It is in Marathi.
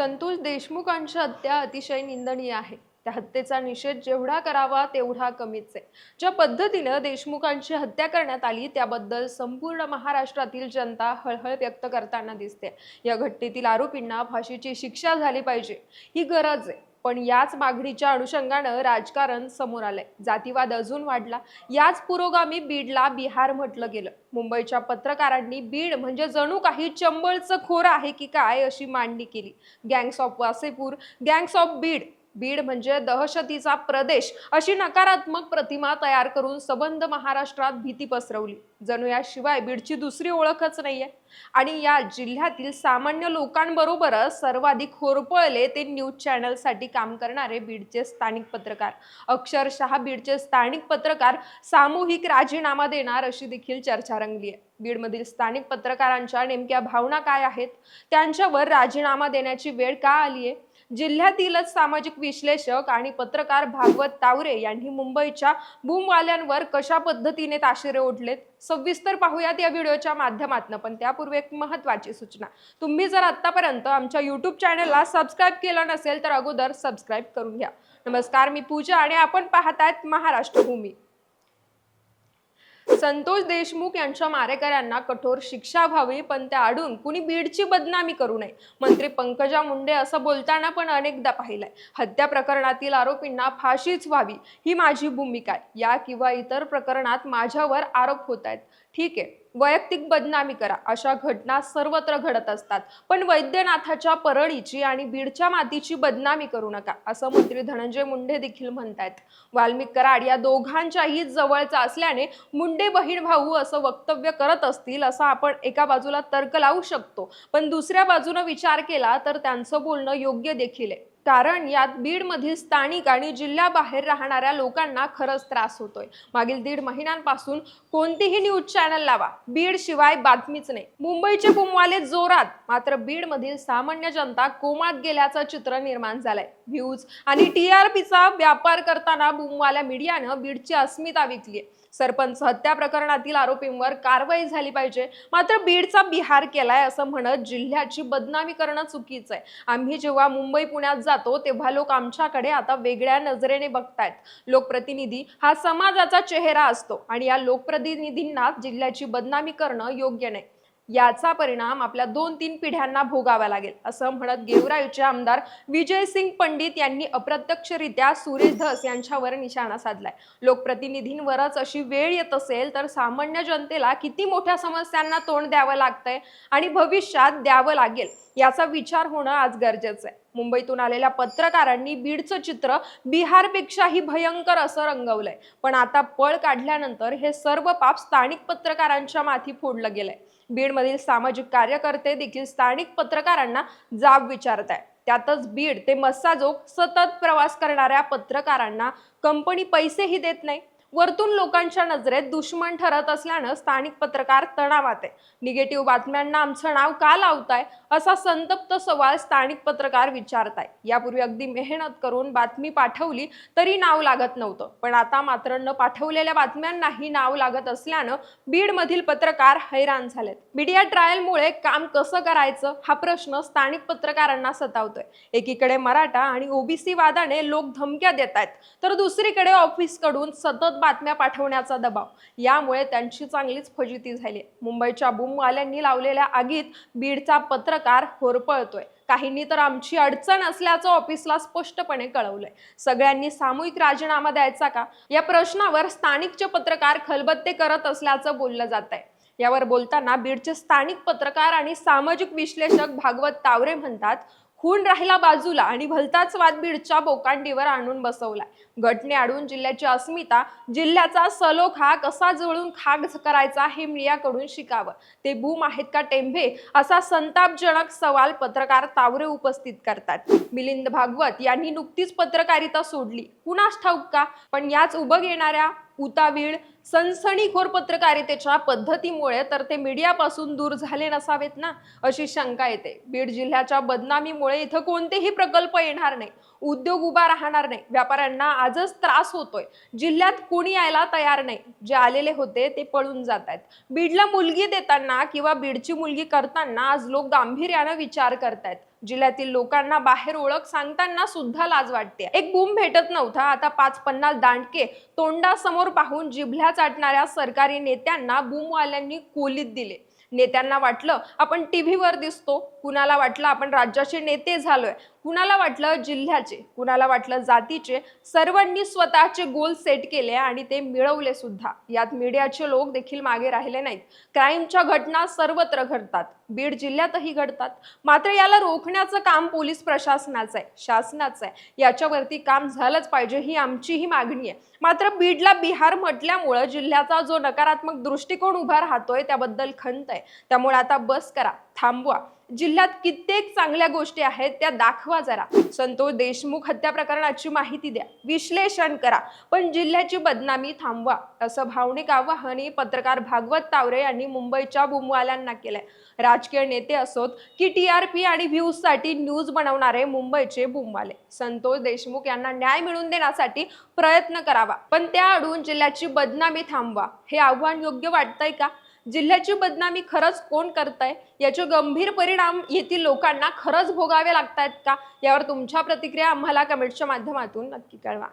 संतोष देशमुखांची हत्या अतिशय निंदनीय आहे. त्या हत्येचा निषेध जेवढा करावा तेवढा कमीच आहे. ज्या पद्धतीनं देशमुखांची हत्या करण्यात आली त्याबद्दल संपूर्ण महाराष्ट्रातील जनता हळहळ व्यक्त करताना दिसते. या घटनेतील आरोपींना फाशीची शिक्षा झाली पाहिजे. ही गरज आहे. पण याच मागणीच्या अनुषंगानं राजकारण समोर आलंय. जातीवाद अजून वाढला. याच पुरोगामी बीडला बिहार म्हटलं गेलं. मुंबईच्या पत्रकारांनी बीड म्हणजे जणू काही चंबळचं खोर आहे की काय अशी मांडणी केली. Gangs of Wasseypur Gangs of Beed Beed म्हणजे दहशतीचा प्रदेश अशी नकारात्मक प्रतिमा तयार करून सबंध महाराष्ट्रात भीती पसरवली. जणू याशिवाय बीडची दुसरी ओळखच नाहीये. आणि या जिल्ह्यातील सामान्य लोकांबरोबरच सर्वाधिक होरपळले ते न्यूज चॅनलसाठी काम करणारे बीडचे स्थानिक पत्रकार. अक्षरशः बीडचे स्थानिक पत्रकार सामूहिक राजीनामा देणार अशी देखील चर्चा रंगली आहे बीडमधील स्थानिक पत्रकारांच्या नेमक्या भावना काय आहेत? त्यांच्यावर राजीनामा देण्याची वेळ का आली आहे जिल्ह्यातीलच सामाजिक विश्लेषक आणि पत्रकार भागवत तावरे यांनी मुंबईच्या बूमवाल्यांवर कशा पद्धतीने ताशेरे ओढलेत? सविस्तर पाहूयात या व्हिडिओच्या माध्यमातून पण त्यापूर्वी एक महत्वाची सूचना. तुम्ही जर आतापर्यंत आमच्या युट्यूब चॅनलला सबस्क्राईब केलं नसेल तर अगोदर सबस्क्राईब करून घ्या. नमस्कार मी पूजा आणि आपण पाहतायत महाराष्ट्र भूमी संतोष देशमुख यांच्या मारेकऱ्यांना कठोर शिक्षा व्हावी पण त्या आडून कुणी बीडची बदनामी करू नये. मंत्री पंकजा मुंडे असं बोलताना पण अनेकदा पाहिलंय. हत्या प्रकरणातील आरोपींना फाशीच व्हावी ही माझी भूमिका आहे. या किंवा इतर प्रकरणात माझ्यावर आरोप होत आहेत ठीक आहे. वैयक्तिक बदनामी करा. अशा घटना सर्वत्र घडत असतात. पण वैद्यनाथाच्या परळीची आणि बीडच्या मातीची बदनामी करू नका असं मंत्री धनंजय मुंडे देखील म्हणतायत. वाल्मिक कराड या दोघांच्याही जवळचा असल्याने मुंडे बहीण भाऊ असं वक्तव्य करत असतील असं आपण एका बाजूला तर्क लावू शकतो. पण दुसऱ्या बाजूनं विचार केला तर त्यांचं बोलणं योग्य देखील आहे. कारण यात बीडमधील स्थानिक आणि जिल्ह्याबाहेर राहणाऱ्या लोकांना खरंच त्रास होतोय. मागील दीड महिन्यांपासून कोणतीही न्यूज चॅनल लावा. बीड शिवाय बातमीच नाही. मुंबईचे बुमवाले जोरात. मात्र बीडमधील सामान्य जनता कोमात गेल्याचं चित्र निर्माण झालंय. व्ह्यूज आणि टीआरपीचा व्यापार करताना बुमवाल्या मीडियानं बीडची अस्मिता विकली सरपंच हत्या प्रकरणातील आरोपींवर कारवाई झाली पाहिजे. मात्र बीडचा बिहार केलाय असं म्हणत जिल्ह्याची बदनामी करणं चुकीचं आहे आम्ही जेव्हा मुंबई पुण्यात जातो तेव्हा लोक आमच्याकडे आता वेगळ्या नजरेने बघतायत. लोकप्रतिनिधी हा समाजाचा चेहरा असतो आणि या लोकप्रतिनिधींना जिल्ह्याची बदनामी करणं योग्य नाही. याचा परिणाम आपल्या दोन तीन पिढ्यांना भोगावा लागेल असं म्हणत गेवराईचे आमदार विजय सिंग पंडित यांनी अप्रत्यक्षरित्या सुरेश धस यांच्यावर निशाणा साधलाय. लोकप्रतिनिधींवरच अशी वेळ येत असेल तर सामान्य जनतेला किती मोठ्या समस्यांना तोंड द्यावं लागतंय आणि भविष्यात द्यावं लागेल याचा विचार होणं आज गरजेचं आहे. मुंबईतून आलेल्या पत्रकारांनी बीडचं चित्र बिहारपेक्षाही भयंकर असं रंगवलंय. पण आता पळ काढल्यानंतर हे सर्व पाप स्थानिक पत्रकारांच्या माथी फोडलं गेलंय. बीडमधील सामाजिक कार्यकर्ते देखील स्थानिक पत्रकारांना जाब विचारत आहे त्यातच बीड ते मस्साजोग सतत प्रवास करणाऱ्या पत्रकारांना कंपनी पैसेही देत नाही. वरतून लोकांच्या नजरेत दुश्मन ठरत असल्यानं स्थानिक पत्रकार तणावात आहे. निगेटिव्ह बातम्यांना आमचं नाव का लावताय असा संतप्त सवाल स्थानिक पत्रकार विचारताय. यापूर्वी अगदी मेहनत करून बातमी पाठवली तरी नाव लागत नव्हतं. पण आता मात्र न पाठवलेल्या बातम्यांनाही नाव लागत असल्यानं बीडमधील पत्रकार हैराण झालेत. मीडिया ट्रायलमुळे काम कसं करायचं हा प्रश्न स्थानिक पत्रकारांना सतावतोय. एकीकडे मराठा आणि ओबीसी वादाने लोक धमक्या देत आहेत तर दुसरीकडे ऑफिसकडून सतत बातम्या पाठवण्याचा दबाव. यामुळे त्यांची चांगलीच फजिती झाली. मुंबईच्या बुमवाल्यांनी लावलेल्या आगीत बीडचा पत्रकार होरपळतोय. काहींनी तर आमची अडचण असल्याचं ऑफिसला स्पष्टपणे कळवलंय. सगळ्यांनी सामूहिक राजीनामा द्यायचा का? या प्रश्नावर स्थानिकचे पत्रकार खलबत्ते करत असल्याचं बोललं जात आहे यावर बोलताना बीडचे स्थानिक पत्रकार आणि सामाजिक विश्लेषक भागवत तावरे म्हणतात खून राहिला बाजूला आणि भलताच वाद बीडच्या बोकांडीवर आणून बसवलाय. घटने आडून जिल्ह्याची अस्मिता जिल्ह्याचा सलोखा कसा जुळून खाक करायचा हे मीडियाकडून शिकावं. ते भूम आहेत का टेंभे? असा संतापजनक सवाल पत्रकार तावरे उपस्थित करतात. मिलिंद भागवत यांनी नुकतीच पत्रकारिता सोडली. कुणास ठाऊक का? पण याच उभं येणाऱ्या उतावीळ सनसणीखोर पत्रकारितेच्या पद्धतीमुळे तर ते मीडियापासून दूर झाले नसावेत ना अशी शंका येते. बीड जिल्ह्याच्या बदनामीमुळे इथं कोणतेही प्रकल्प येणार नाही. उद्योग उभा राहणार नाही. व्यापाऱ्यांना आजच त्रास होतोय. जिल्ह्यात कोणी यायला तयार नाही. जे आलेले होते ते पळून जात आहेत. बीडला मुलगी देताना किंवा बीडची मुलगी करताना आज लोक गांभीर्यानं विचार करतायत जिल्ह्यातील लोकांना बाहेर ओळख सांगताना सुद्धा लाज वाटते. एक बूम भेटत नव्हता. आता पाच पन्नास दांडके तोंडासमोर पाहून जिभल्या चाटणाऱ्या सरकारी नेत्यांना बूमवाल्यांनी कोलीत दिले. नेत्यांना वाटलं आपण टीव्हीवर दिसतो. कुणाला वाटलं आपण राज्याचे नेते झालोय. कुणाला वाटलं जिल्ह्याचे कुणाला वाटलं जातीचे सर्वांनी स्वतःचे गोल सेट केले आणि ते मिळवले सुद्धा. यात मीडियाचे लोक देखील मागे राहिले नाहीत. क्राईमच्या घटना सर्वत्र घडतात. बीड जिल्ह्यातही घडतात. मात्र याला रोखण्याचं काम पोलीस प्रशासनाचं आहे शासनाचं आहे. याच्यावरती काम झालंच पाहिजे ही आमचीही मागणी आहे. मात्र बीडला बिहार म्हटल्यामुळं जिल्ह्याचा जो नकारात्मक दृष्टिकोन उभा राहतोय त्याबद्दल खंत आहे. त्यामुळे आता बस करा थांबवा. जिल्ह्यात कित्येक चांगल्या गोष्टी आहेत त्या दाखवा जरा. संतोष देशमुख हत्या प्रकरणाची माहिती द्या. विश्लेषण करा. पण जिल्ह्याची बदनामी थांबवा. असं भावनिक आवाहनही पत्रकार भागवत तावरे यांनी मुंबईच्या बुमवाल्यांना केलंय. राजकीय नेते असोत की टी आर पी आणि व्ह्यूजसाठी न्यूज बनवणारे मुंबईचे बुमवाले संतोष देशमुख यांना न्याय मिळवून देण्यासाठी प्रयत्न करावा. पण त्या अडून जिल्ह्याची बदनामी थांबवा. हे आव्हान योग्य वाटतंय का? जिल्ह्याची बदनामी खरंच कोण करतंय? याचे गंभीर परिणाम येथील लोकांना खरंच भोगावे लागतायत का? यावर तुमच्या प्रतिक्रिया आम्हाला कमेंटच्या माध्यमातून नक्की कळवा.